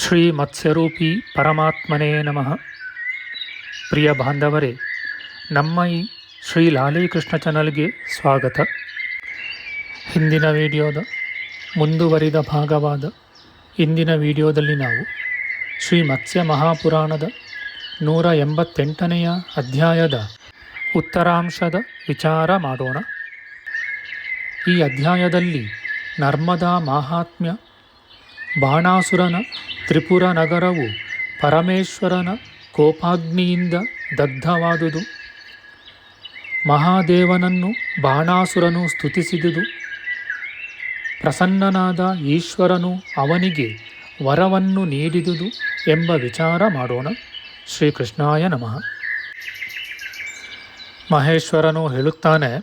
ಶ್ರುತೀನಾಂ ಶ್ರೀಮತ್ಸ್ಯರೂಪಿ ಪರಮಾತ್ಮನೇ ನಮಃ. ಪ್ರಿಯ ಬಾಂಧವರೇ, ನಮ್ಮ ಈ ಶ್ರೀ ಲಾಲೀಕೃಷ್ಣ ಚಾನಲ್ಗೆ ಸ್ವಾಗತ. ಹಿಂದಿನ ವಿಡಿಯೋದ ಮುಂದುವರಿದ ಭಾಗವಾದ ಇಂದಿನ ವಿಡಿಯೋದಲ್ಲಿ ನಾವು ಶ್ರೀ ಮತ್ಸ್ಯ ಮಹಾಪುರಾಣದ ನೂರ ಎಂಬತ್ತೆಂಟನೆಯ ಅಧ್ಯಾಯದ ಉತ್ತರಾಂಶದ ವಿಚಾರ ಮಾಡೋಣ. ಈ ಅಧ್ಯಾಯದಲ್ಲಿ ನರ್ಮದಾ ಮಾಹಾತ್ಮ್ಯ ಬಾಣಾಸುರನ ತ್ರಿಪುರ ನಗರವು ಪರಮೇಶ್ವರನ ಕೋಪಾಗ್ನಿಯಿಂದ ದಗ್ಧವಾದುದು. ಮಹಾದೇವನನ್ನು ಬಾಣಾಸುರನು ಸ್ತುತಿಸಿದುದು. ಪ್ರಸನ್ನನಾದ ಈಶ್ವರನು ಅವನಿಗೆ ವರವನ್ನು ನೀಡಿದುದು ಎಂಬ ವಿಚಾರ ಮಾಡೋಣ. ಶ್ರೀಕೃಷ್ಣಾಯ ನಮಃ. ಮಹೇಶ್ವರನು ಹೇಳುತ್ತಾನೆ,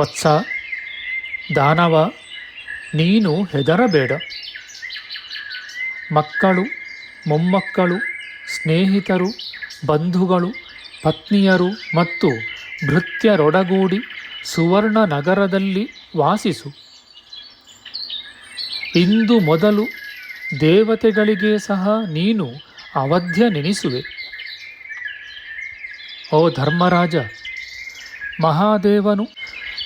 ವತ್ಸ, ದಾನವ ನೀನು ಹೆದರಬೇಡ. ಮಕ್ಕಳು, ಮೊಮ್ಮಕ್ಕಳು, ಸ್ನೇಹಿತರು, ಬಂಧುಗಳು, ಪತ್ನಿಯರು ಮತ್ತು ಭೃತ್ಯರೊಡಗೂಡಿ ಸುವರ್ಣ ನಗರದಲ್ಲಿ ವಾಸಿಸು. ಇಂದು ಮೊದಲು ದೇವತೆಗಳಿಗೆ ಸಹ ನೀನು ಅವಧ್ಯ ನೆನೆಸುವೆ. ಓ ಧರ್ಮರಾಜ, ಮಹಾದೇವನು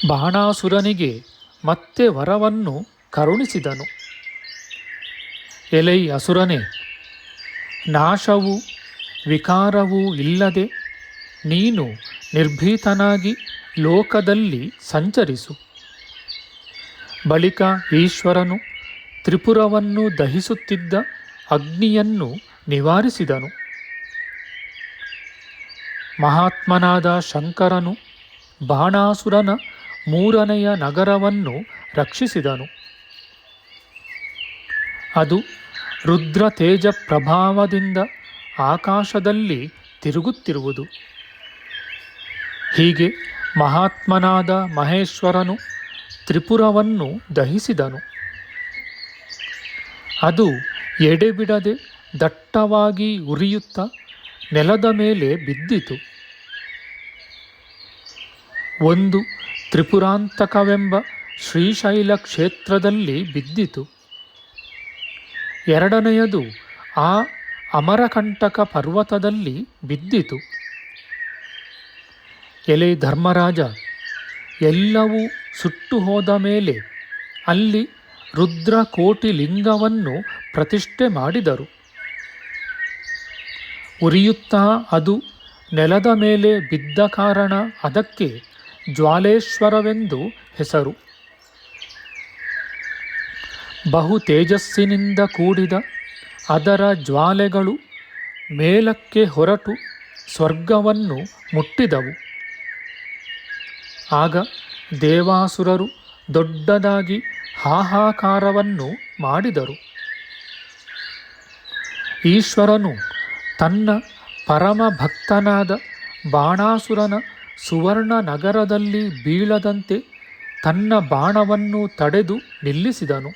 ಬಾಣಾಸುರನಿಗೆ ಮತ್ತೆ ವರವನ್ನು ಕರುಣಿಸಿದನು. ಎಲೈ ಅಸುರನೇ, ನಾಶವು ವಿಕಾರವೂ ಇಲ್ಲದೆ ನೀನು ನಿರ್ಭೀತನಾಗಿ ಲೋಕದಲ್ಲಿ ಸಂಚರಿಸು. ಬಳಿಕ ಈಶ್ವರನು ತ್ರಿಪುರವನ್ನು ದಹಿಸುತ್ತಿದ್ದ ಅಗ್ನಿಯನ್ನು ನಿವಾರಿಸಿದನು. ಮಹಾತ್ಮನಾದ ಶಂಕರನು ಬಾಣಾಸುರನ ಮೂರನೆಯ ನಗರವನ್ನು ರಕ್ಷಿಸಿದನು. ಅದು ರುದ್ರ ತೇಜ ಪ್ರಭಾವದಿಂದ ಆಕಾಶದಲ್ಲಿ ತಿರುಗುತ್ತಿರುವುದು. ಹೀಗೆ ಮಹಾತ್ಮನಾದ ಮಹೇಶ್ವರನು ತ್ರಿಪುರವನ್ನು ದಹಿಸಿದನು. ಅದು ಎಡೆಬಿಡದೆ ದಟ್ಟವಾಗಿ ಉರಿಯುತ್ತ ನೆಲದ ಮೇಲೆ ಬಿದ್ದಿತು. ಒಂದು ತ್ರಿಪುರಾಂತಕವೆಂಬ ಶ್ರೀಶೈಲ ಕ್ಷೇತ್ರದಲ್ಲಿ ಬಿದ್ದಿತು. ಎರಡನೆಯದು ಆ ಅಮರಕಂಟಕ ಪರ್ವತದಲ್ಲಿ ಬಿದ್ದಿತು. ಎಲೆ ಧರ್ಮರಾಜ ಎಲ್ಲವೂ ಸುಟ್ಟು ಹೋದ ಮೇಲೆ ಅಲ್ಲಿ ರುದ್ರಕೋಟಿ ಲಿಂಗವನ್ನು ಪ್ರತಿಷ್ಠೆ ಮಾಡಿದರು. ಉರಿಯುತ್ತಾ ಅದು ನೆಲದ ಮೇಲೆ ಬಿದ್ದ ಕಾರಣ ಅದಕ್ಕೆ ಜ್ವಾಲೇಶ್ವರವೆಂದು ಹೆಸರು. ಬಹು ತೇಜಸ್ಸಿನಿಂದ ಕೂಡಿದ ಅದರ ಜ್ವಾಲೆಗಳು ಮೇಲಕ್ಕೆ ಹೊರಟು ಸ್ವರ್ಗವನ್ನು ಮುಟ್ಟಿದವು. ಆಗ ದೇವಾಸುರರು ದೊಡ್ಡದಾಗಿ ಹಾಹಾಕಾರವನ್ನು ಮಾಡಿದರು. ಈಶ್ವರನು ತನ್ನ ಪರಮ ಭಕ್ತನಾದ ಬಾಣಾಸುರನ ಸುವರ್ಣ ನಗರದಲ್ಲಿ ಬೀಳದಂತೆ ತನ್ನ ಬಾಣವನ್ನು ತಡೆದು ನಿಲ್ಲಿಸಿದನು.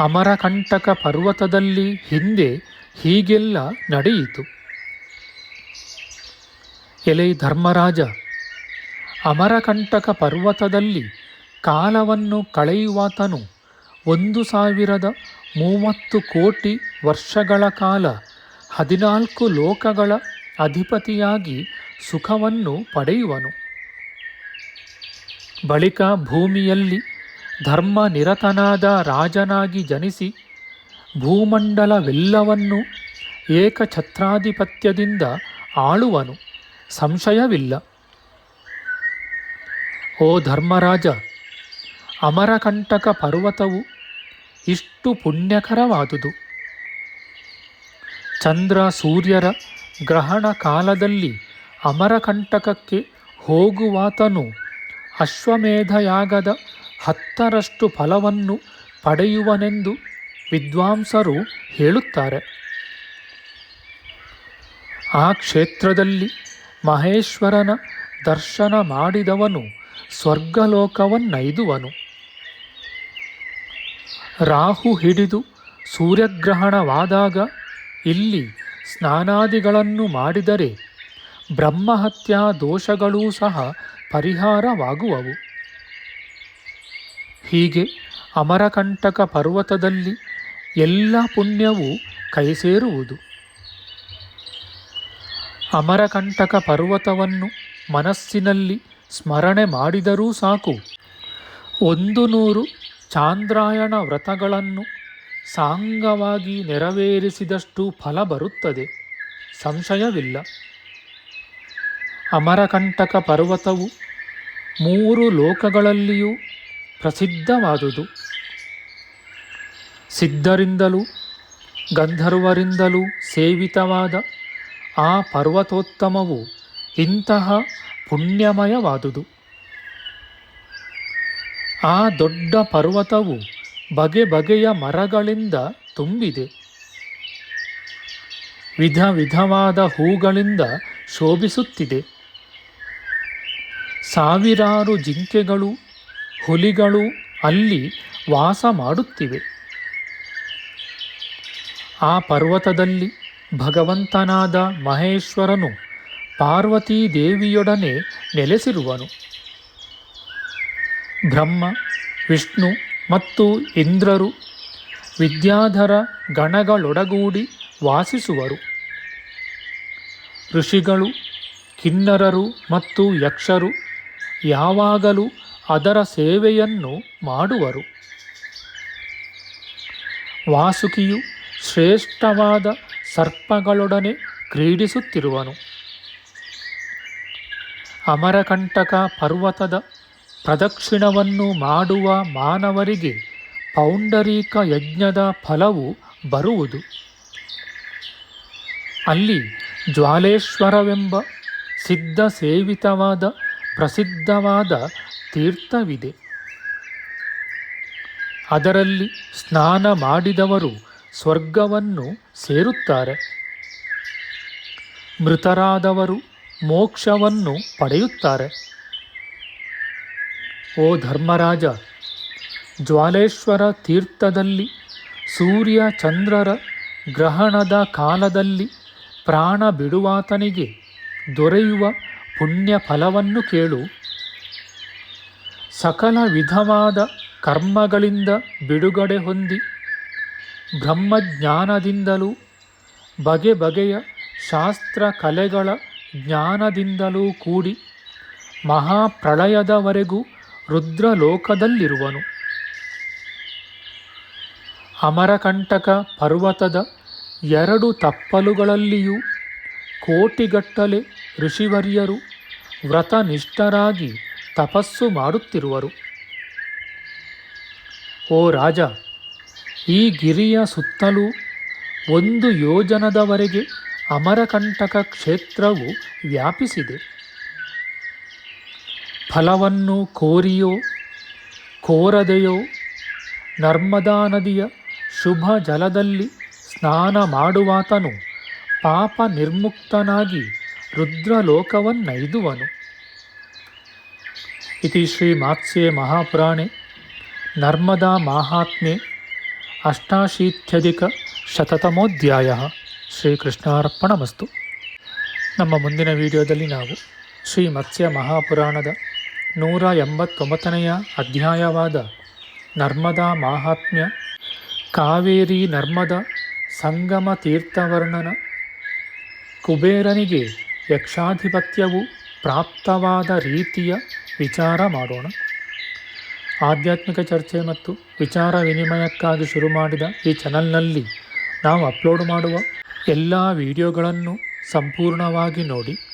ಅಮರಕಂಟಕ ಪರ್ವತದಲ್ಲಿ ಹಿಂದೆ ಹೀಗೆಲ್ಲ ನಡೆಯಿತು. ಎಲೆ ಧರ್ಮರಾಜ, ಅಮರಕಂಟಕ ಪರ್ವತದಲ್ಲಿ ಕಾಲವನ್ನು ಕಳೆಯುವಾತನು ಒಂದು ಸಾವಿರದ ಮೂವತ್ತು ಕೋಟಿ ವರ್ಷಗಳ ಕಾಲ ಹದಿನಾಲ್ಕು ಲೋಕಗಳ ಅಧಿಪತಿಯಾಗಿ ಸುಖವನ್ನು ಪಡೆಯುವನು. ಬಳಿಕ ಭೂಮಿಯಲ್ಲಿ ಧರ್ಮ ನಿರತನಾದ ರಾಜನಾಗಿ ಜನಿಸಿ ಭೂಮಂಡಲವೆಲ್ಲವನ್ನು ಏಕಛತ್ರಾಧಿಪತ್ಯದಿಂದ ಆಳುವನು. ಸಂಶಯವಿಲ್ಲ. ಓ ಧರ್ಮರಾಜ, ಅಮರಕಂಟಕ ಪರ್ವತವು ಇಷ್ಟು ಪುಣ್ಯಕರವಾದುದು. ಚಂದ್ರ ಸೂರ್ಯರ ಗ್ರಹಣ ಕಾಲದಲ್ಲಿ ಅಮರಕಂಟಕಕ್ಕೆ ಹೋಗುವಾತನು ಅಶ್ವಮೇಧಯಾಗದ ಹತ್ತರಷ್ಟು ಫಲವನ್ನು ಪಡೆಯುವನೆಂದು ವಿದ್ವಾಂಸರು ಹೇಳುತ್ತಾರೆ. ಆ ಕ್ಷೇತ್ರದಲ್ಲಿ ಮಹೇಶ್ವರನ ದರ್ಶನ ಮಾಡಿದವನು ಸ್ವರ್ಗಲೋಕವನ್ನೈದುವನು. ರಾಹು ಹಿಡಿದು ಸೂರ್ಯಗ್ರಹಣವಾದಾಗ ಇಲ್ಲಿ ಸ್ನಾನಾದಿಗಳನ್ನು ಮಾಡಿದರೆ ಬ್ರಹ್ಮಹತ್ಯಾ ದೋಷಗಳೂ ಸಹ ಪರಿಹಾರವಾಗುವವು. ಹೀಗೆ ಅಮರಕಂಟಕ ಪರ್ವತದಲ್ಲಿ ಎಲ್ಲ ಪುಣ್ಯವೂ ಕೈಸೇರುವುದು. ಅಮರಕಂಟಕ ಪರ್ವತವನ್ನು ಮನಸ್ಸಿನಲ್ಲಿ ಸ್ಮರಣೆ ಮಾಡಿದರೂ ಸಾಕು. ಒಂದು ನೂರು ಚಾಂದ್ರಾಯಣ ವ್ರತಗಳನ್ನು ಸಾಂಗವಾಗಿ ನೆರವೇರಿಸಿದಷ್ಟು ಫಲ ಬರುತ್ತದೆ. ಸಂಶಯವಿಲ್ಲ. ಅಮರಕಂಟಕ ಪರ್ವತವು ಮೂರು ಲೋಕಗಳಲ್ಲಿಯೂ ಪ್ರಸಿದ್ಧವಾದುದು. ಸಿದ್ಧರಿಂದಲೂ ಗಂಧರ್ವರಿಂದಲೂ ಸೇವಿತವಾದ ಆ ಪರ್ವತೋತ್ತಮವು ಇಂತಹ ಪುಣ್ಯಮಯವಾದುದು. ಆ ದೊಡ್ಡ ಪರ್ವತವು ಬಗೆ ಬಗೆಯ ಮರಗಳಿಂದ ತುಂಬಿದೆ. ವಿಧ ವಿಧವಾದ ಹೂಗಳಿಂದ ಶೋಭಿಸುತ್ತಿದೆ. ಸಾವಿರಾರು ಜಿಂಕೆಗಳು, ಹುಲಿಗಳು ಅಲ್ಲಿ ವಾಸ ಮಾಡುತ್ತಿವೆ. ಆ ಪರ್ವತದಲ್ಲಿ ಭಗವಂತನಾದ ಮಹೇಶ್ವರನು ಪಾರ್ವತೀ ದೇವಿಯೊಡನೆ ನೆಲೆಸಿರುವನು. ಬ್ರಹ್ಮ, ವಿಷ್ಣು ಮತ್ತು ಇಂದ್ರರು ವಿದ್ಯಾಧರ ಗಣಗಳೊಡಗೂಡಿ ವಾಸಿಸುವರು. ಋಷಿಗಳು, ಕಿನ್ನರರು ಮತ್ತು ಯಕ್ಷರು ಯಾವಾಗಲೂ ಅದರ ಸೇವೆಯನ್ನು ಮಾಡುವರು. ವಾಸುಕಿಯು ಶ್ರೇಷ್ಠವಾದ ಸರ್ಪಗಳೊಡನೆ ಕ್ರೀಡಿಸುತ್ತಿರುವನು. ಅಮರಕಂಟಕ ಪರ್ವತದ ಪ್ರದಕ್ಷಿಣವನ್ನು ಮಾಡುವ ಮಾನವರಿಗೆ ಪೌಂಡರೀಕ ಯಜ್ಞದ ಫಲವು ಬರುವುದು. ಅಲ್ಲಿ ಜ್ವಾಲೇಶ್ವರವೆಂಬ ಸಿದ್ಧ ಸೇವಿತವಾದ ಪ್ರಸಿದ್ಧವಾದ ತೀರ್ಥವಿದೆ. ಅದರಲ್ಲಿ ಸ್ನಾನ ಮಾಡಿದವರು ಸ್ವರ್ಗವನ್ನು ಸೇರುತ್ತಾರೆ. ಮೃತರಾದವರು ಮೋಕ್ಷವನ್ನು ಪಡೆಯುತ್ತಾರೆ. ಓ ಧರ್ಮರಾಜ, ಜ್ವಾಲೇಶ್ವರ ತೀರ್ಥದಲ್ಲಿ, ಸೂರ್ಯ ಚಂದ್ರರ ಗ್ರಹಣದ ಕಾಲದಲ್ಲಿ ಪ್ರಾಣ ಬಿಡುವಾತನಿಗೆ ದೊರೆಯುವ ಪುಣ್ಯ ಫಲವನ್ನು ಕೇಳು. ಸಕಲ ವಿಧವಾದ ಕರ್ಮಗಳಿಂದ ಬಿಡುಗಡೆ ಹೊಂದಿ, ಬ್ರಹ್ಮಜ್ಞಾನದಿಂದಲೂ, ಬಗೆ ಬಗೆಯ ಶಾಸ್ತ್ರ ಕಲೆಗಳ ಜ್ಞಾನದಿಂದಲೂ ಕೂಡಿ ಮಹಾಪ್ರಳಯದವರೆಗೂ ರುದ್ರಲೋಕದಲ್ಲಿರುವನು. ಅಮರಕಂಟಕ ಪರ್ವತದ ಎರಡು ತಪ್ಪಲುಗಳಲ್ಲಿಯೂ ಕೋಟಿಗಟ್ಟಲೆ ಋಷಿವರ್ಯರು ವ್ರತನಿಷ್ಠರಾಗಿ ತಪಸ್ಸು ಮಾಡುತ್ತಿರುವರು. ಓ ರಾಜ, ಈ ಗಿರಿಯ ಸುತ್ತಲೂ ಒಂದು ಯೋಜನದವರೆಗೆ ಅಮರಕಂಟಕ ಕ್ಷೇತ್ರವು ವ್ಯಾಪಿಸಿದೆ. ಫಲವನ್ನು ಕೋರಿಯೋ, ಕೋರದೆಯೋ ನರ್ಮದಾ ನದಿಯ ಶುಭ ಜಲದಲ್ಲಿ ಸ್ನಾನ ಮಾಡುವಾತನು ಪಾಪ ನಿರ್ಮುಕ್ತನಾಗಿ ರುದ್ರಲೋಕವನ್ನೈದುವನು. ಇತಿ ಶ್ರೀ ಮಾತ್ಸ್ಯೆ ಮಹಾಪುರಾಣೆ, ನರ್ಮದಾ ಮಾಹಾತ್ಮ್ಯೆ, ಅಷ್ಟಾಶೀತ್ಯಧಿಕ ಶತತಮೋಧ್ಯಾಯ. ಶ್ರೀಕೃಷ್ಣಾರ್ಪಣಮಸ್ತು. ನಮ್ಮ ಮುಂದಿನ ವಿಡಿಯೋದಲ್ಲಿ ನಾವು ಶ್ರೀ ಮತ್ಸ್ಯ ಮಹಾಪುರಾಣದ ನೂರ ಎಂಬತ್ತೊಂಬತ್ತನೆಯ ಅಧ್ಯಾಯವಾದ ನರ್ಮದಾ ಮಾಹಾತ್ಮ್ಯ, ಕಾವೇರಿ ನರ್ಮದ ಸಂಗಮ ತೀರ್ಥವರ್ಣನ ಕುಬೇರನಿಗೆ ಯಕ್ಷಾಧಿಪತ್ಯವು ಪ್ರಾಪ್ತವಾದ ರೀತಿಯ ವಿಚಾರ ಮಾಡೋಣ. ಆಧ್ಯಾತ್ಮಿಕ ಚರ್ಚೆ ಮತ್ತು ವಿಚಾರ ವಿನಿಮಯಕ್ಕಾಗಿ ಶುರು ಮಾಡಿದ ಈ ಚಾನಲ್ನಲ್ಲಿ ನಾವು ಅಪ್ಲೋಡ್ ಮಾಡುವ ಎಲ್ಲ ವಿಡಿಯೋಗಳನ್ನು ಸಂಪೂರ್ಣವಾಗಿ ನೋಡಿ.